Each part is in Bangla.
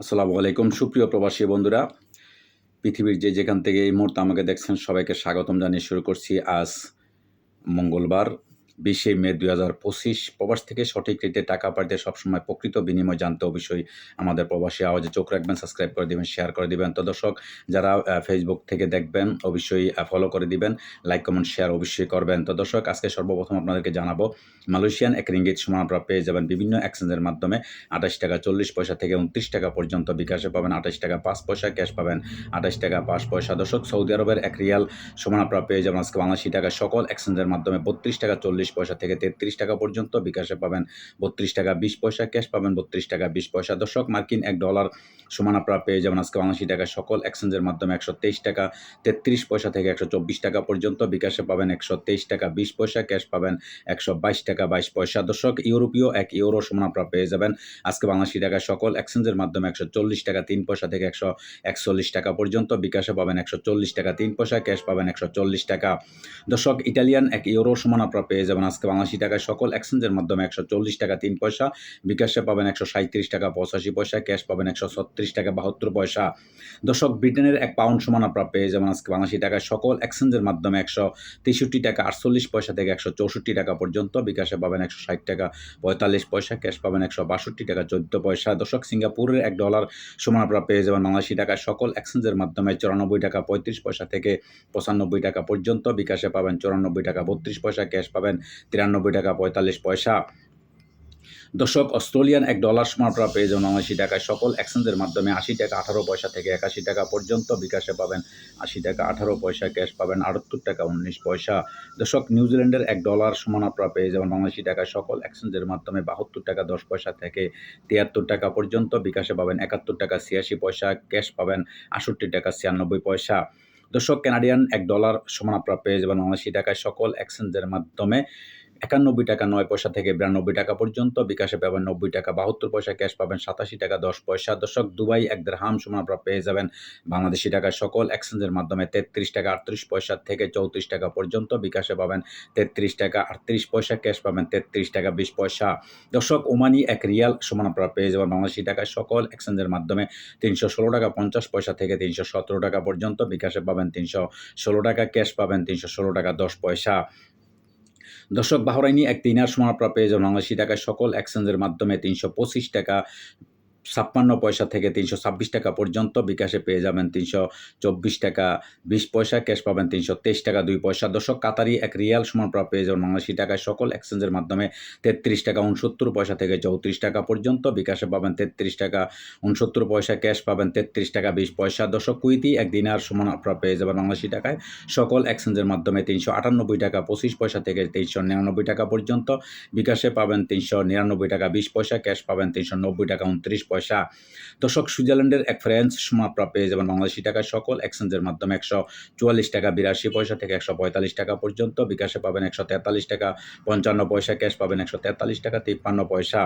আসসালামু আলাইকুম। সুপ্রিয় প্রবাসী বন্ধুরা, পৃথিবীর যে যেখান থেকে এই মুহূর্তে আমাকে দেখছেন, সবাইকে স্বাগতম জানিয়ে শুরু করছি। আজ মঙ্গলবার বিশে মে দুই হাজার পঁচিশ। প্রবাস থেকে সঠিক রেটে টাকা পাঠাতে সবসময় প্রকৃত বিনিময় জানতে অবশ্যই আমাদের প্রবাসী আওয়াজে চোখ রাখবেন, সাবস্ক্রাইব করে দিবেন, শেয়ার করে দিবেন। তো দর্শক, যারা ফেসবুক থেকে দেখবেন, অবশ্যই ফলো করে দিবেন লাইক কমেন্ট শেয়ার অবশ্যই করবেন। তো দর্শক, আজকে সর্বপ্রথম আপনাদেরকে জানাব, মালয়েশিয়ান এক রিঙ্গিত সমান আপনারা পেয়ে যাবেন বিভিন্ন এক্সচেঞ্জের মাধ্যমে। আঠাশ টাকা চল্লিশ পয়সা থেকে উনত্রিশ টাকা পর্যন্ত বিকাশে পাবেন। আঠাশ টাকা পাঁচ পয়সা ক্যাশ পাবেন। আঠাশ টাকা পাঁচ পয়সা। দর্শক, সৌদি আরবের এক রিয়াল সমান আপনারা পেয়ে যাবেন। আজকে বাংলাদেশি টাকা সকল এক্সচেঞ্জের মাধ্যমে বত্রিশ টাকা চল্লিশ পয়সা থেকে তেত্রিশ টাকা পর্যন্ত বিকাশে পাবেন বত্রিশ টাকা বিশ পয়সা, ক্যাশ পাবেন বত্রিশ টাকা বিশ পয়সা। দর্শক, মার্কিন এক ডলার সমান আপনারা পেয়ে যাবেন আজকে বাংলাদেশি টাকা। সকল এক্সচেঞ্জের মাধ্যমে একশো তেইশ টাকা, তেত্রিশ পয়সা থেকে একশো চব্বিশ টাকা পর্যন্ত বিকাশে পাবেন একশো তেইশ টাকা বিশ পয়সা, ক্যাশ পাবেন একশো বাইশ টাকা বাইশ পয়সা। দর্শক, ইউরোপীয় এক ইউরো সমান আপনারা পেয়ে যাবেন আজকে বাংলাদেশি টাকা। সকল এক্সচেঞ্জের মাধ্যমে একশো চল্লিশ টাকা, তিন পয়সা থেকে একশো একচল্লিশ টাকা পর্যন্ত বিকাশে পাবেন একশো চল্লিশ টাকা, তিন পয়সা, ক্যাশ পাবেন একশো চল্লিশ টাকা। দর্শক, ইটালিয়ান এক ইউরো সমান আপনারা পেয়ে যাবেন আজকে বাংলাদেশি টাকায় সকল এক্সচেঞ্জের মাধ্যমে একশো চল্লিশ টাকা তিন পয়সা, বিকাশে পাবেন একশো সাঁত্রিশ টাকা পঁচাশি পয়সা, ক্যাশ পাবেন একশো ছত্রিশ টাকা বাহাত্তর পয়সা। দর্শক, ব্রিটেনের এক পাউন্ড সমান আপনারা পেয়ে যাবেন আজকে বাংলাদেশি টাকায় সকল এক্সচেঞ্জের মাধ্যমে একশো তেষট্টি টাকা আটচল্লিশ পয়সা থেকে একশো চৌষট্টি টাকা পর্যন্ত, বিকাশে পাবেন একশো ষাট টাকা পঁয়তাল্লিশ পয়সা, ক্যাশ পাবেন একশো বাষট্টি টাকা চোদ্দ পয়সা। দর্শক, সিঙ্গাপুরের এক ডলার সমান আপনারা পেয়ে যাবেন বাংলাদেশি টাকায় সকল এক্সচেঞ্জের মাধ্যমে চুরানব্বই টাকা পঁয়ত্রিশ পয়সা থেকে পঁচানব্বই টাকা পর্যন্ত, বিকাশে পাবেন চুরানব্বই টাকা বত্রিশ পয়সা, ক্যাশ পাবেন তিরানব্বই টাকা পঁয়তাল্লিশ পয়সা। দর্শক, অস্ট্রেলিয়ান এক ডলার আপনারা পেয়ে যাবেন উনআশি টাকায় সকল এক্সচেঞ্জের মাধ্যমে আশি টাকা আঠারো পয়সা থেকে একাশি টাকা পর্যন্ত বিকাশে পাবেন। আশি টাকা আঠারো পয়সা ক্যাশ পাবেন, আটাত্তর টাকা উনিশ পয়সা। দর্শক, নিউজিল্যান্ডের এক ডলার সমান আপনারা পেয়ে যাবেন বাংলাদেশি টাকায় সকল এক্সচেঞ্জের মাধ্যমে বাহাত্তর টাকা দশ পয়সা থেকে তিয়াত্তর টাকা পর্যন্ত বিকাশে পাবেন। একাত্তর টাকা ছিয়াশি পয়সা ক্যাশ পাবেন আষট্টি টাকা ছিয়ানব্বই পয়সা। দর্শক কানাডিয়ান এক ডলার সমান আপনারা পেয়ে যাবেন বাংলাদেশি টাকায় সকল এক্সচেঞ্জের মাধ্যমে। একানব্বই টাকা নয় পয়সা থেকে বিরানব্বই টাকা পর্যন্ত, বিকাশে পাবেন নব্বই টাকা বাহাত্তর পয়সা, ক্যাশ পাবেন সাতাশি টাকা দশ পয়সা। দর্শক, দুবাই এক দেড় হাম সমান আপনারা পেয়ে যাবেন বাংলাদেশি টাকা সকল এক্সচেঞ্জের মাধ্যমে তেত্রিশ টাকা আটত্রিশ পয়সা থেকে চৌত্রিশ টাকা পর্যন্ত, বিকাশে পাবেন তেত্রিশ টাকা আটত্রিশ পয়সা, ক্যাশ পাবেন তেত্রিশ টাকা বিশ পয়সা। দর্শক, ওমানি এক রিয়াল সমান আপনারা পেয়ে যাবেন বাংলাদেশি টাকা সকল এক্সচেঞ্জের মাধ্যমে তিনশো ষোলো টাকা পঞ্চাশ পয়সা থেকে তিনশো সতেরো টাকা পর্যন্ত, বিকাশে পাবেন তিনশো ষোলো টাকা, ক্যাশ পাবেন তিনশো ষোলো টাকা দশ পয়সা। দর্শক, বাহরাইনি এক তিনার সমান আপনারা পেয়ে যাবেন বাংলাদেশি টাকায় সকল এক্সচেঞ্জের মাধ্যমে তিনশো পঁচিশ টাকা ছাপ্পান্ন পয়সা থেকে তিনশো ছাব্বিশ টাকা পর্যন্ত বিকাশে পেয়ে যাবেন তিনশো চব্বিশ টাকা, বিশ পয়সা, ক্যাশ পাবেন তিনশো তেইশ টাকা, দুই পয়সা। দশক কাতারি এক রিয়াল সমান আপনারা পেয়ে যাবেন বাংলাদেশি টাকায় সকল এক্সচেঞ্জের মাধ্যমে তেত্রিশ টাকা উনসত্তর পয়সা থেকে চৌত্রিশ টাকা পর্যন্ত বিকাশে পাবেন তেত্রিশ টাকা উনসত্তর পয়সা, ক্যাশ পাবেন তেত্রিশ টাকা, বিশ পয়সা। দর্শক, কুইতি এক দিনার সমান আপনারা পেয়ে যাবেন বাংলাদেশি টাকায় সকল এক্সচেঞ্জের মাধ্যমে তিনশো আটানব্বই টাকা, পঁচিশ পয়সা থেকে তিনশো নিরানব্বই টাকা পর্যন্ত বিকাশে পাবেন তিনশো নিরানব্বই টাকা, বিশ পয়সা, ক্যাশ পাবেন তিনশো নব্বই টাকা, উনত্রিশ পয়সা। দর্শক, সুইজারল্যান্ডের এক ফ্রেন্স সমান আপনারা পেয়ে যাবেন বাংলাদেশি টাকা সকল এক্সচেঞ্জের মাধ্যমে একশো চুয়াল্লিশ টাকা, বিরাশি পয়সা থেকে একশো পঁয়তাল্লিশ টাকা পর্যন্ত। বিকাশে পাবেন একশো তেতাল্লিশ টাকা, পঞ্চান্ন পয়সা। ক্যাশ পাবেন একশো তেতাল্লিশ টাকা, তিপ্পান্ন পয়সা।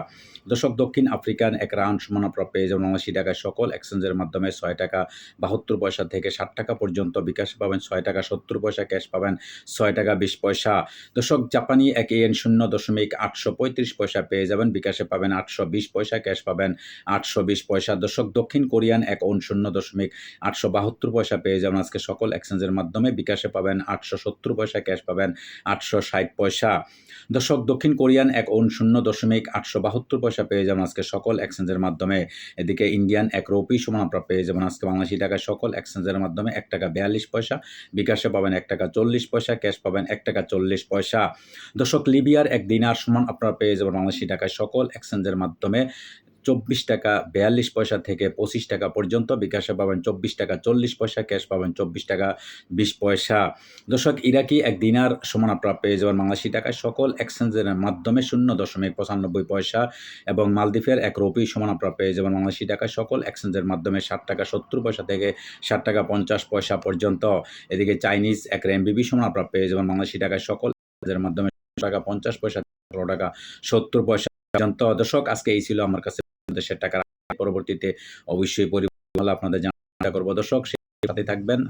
দর্শক, দক্ষিণ আফ্রিকান এক রান সমান আপনারা পেয়ে যাবেন বাংলাদেশি টাকা সকল এক্সচেঞ্জের মাধ্যমে ছয় টাকা বাহাত্তর পয়সা থেকে ষাট টাকা পর্যন্ত। বিকাশে পাবেন ছয় টাকা সত্তর পয়সা, ক্যাশ পাবেন ছয় টাকা বিশ পয়সা। দর্শক, জাপানি এক এন শূন্য দশমিক আটশো পঁয়ত্রিশ পয়সা পেয়ে যাবেন। বিকাশে পাবেন আটশো বিশ পয়সা, ক্যাশ পাবেন আটশো বিশ পয়সা। দর্শক, দক্ষিণ কোরিয়ান এক শূন্য দশমিক আটশো বাহাত্তর পয়সা পেয়ে যাবেন আজকে সকল এক্সচেঞ্জের মাধ্যমে। বিকাশে পাবেন আটশো সত্তর পয়সা, ক্যাশ পাবেন আটশো ষাট পয়সা। দর্শক, দক্ষিণ কোরিয়ান এক শূন্য দশমিক আটশো বাহাত্তর পয়সা পেয়ে যাবেন আজকে সকল এক্সচেঞ্জের মাধ্যমে। এদিকে ইন্ডিয়ান এক রুপি সমান আপনারা পেয়ে যাবেন আজকে বাংলাদেশি টাকা সকল এক্সচেঞ্জের মাধ্যমে এক টাকা বিয়াল্লিশ পয়সা। বিকাশে পাবেন এক টাকা চল্লিশ পয়সা, ক্যাশ পাবেন এক টাকা চল্লিশ পয়সা। দর্শক, লিবিয়ার এক দিনার সমান আপনারা পেয়ে যাবেন বাংলাদেশি টাকায় সকল এক্সচেঞ্জের মাধ্যমে। চব্বিশ টাকা বিয়াল্লিশ পয়সা থেকে পঁচিশ টাকা পর্যন্ত। বিকাশে পাবেন চব্বিশ টাকা চল্লিশ পয়সা, ক্যাশ পাবেন চব্বিশ টাকা বিশ পয়সা। দর্শক, ইরাকি এক দিনার সমান আপনারা পেয়ে যাবেন বাংলাদেশি টাকায় সকল এক্সচেঞ্জের মাধ্যমে শূন্য দশমিক পঁচানব্বই পয়সা এবং মালদ্বীপের এক রুপি সমান আপনারা পেয়ে যাবেন বাংলাদেশি টাকায় সকল এক্সচেঞ্জের মাধ্যমে ষাট টাকা সত্তর পয়সা থেকে ষাট টাকা পঞ্চাশ পয়সা পর্যন্ত। এদিকে চাইনিজ এক রেমবিবি সমান আপনারা পেয়ে যাবেন বাংলাদেশি টাকায় সকল মাধ্যমে টাকা পঞ্চাশ পয়সা ষোলো টাকা সত্তর পয়সা পর্যন্ত। দর্শক, আজকে এই ছিল আমার কাছে দেশের টাকা পরবর্তীতে অবশ্যই পরিবর্তন আপনাদের জানা করব। দর্শক সেই সাথে থাকবেন।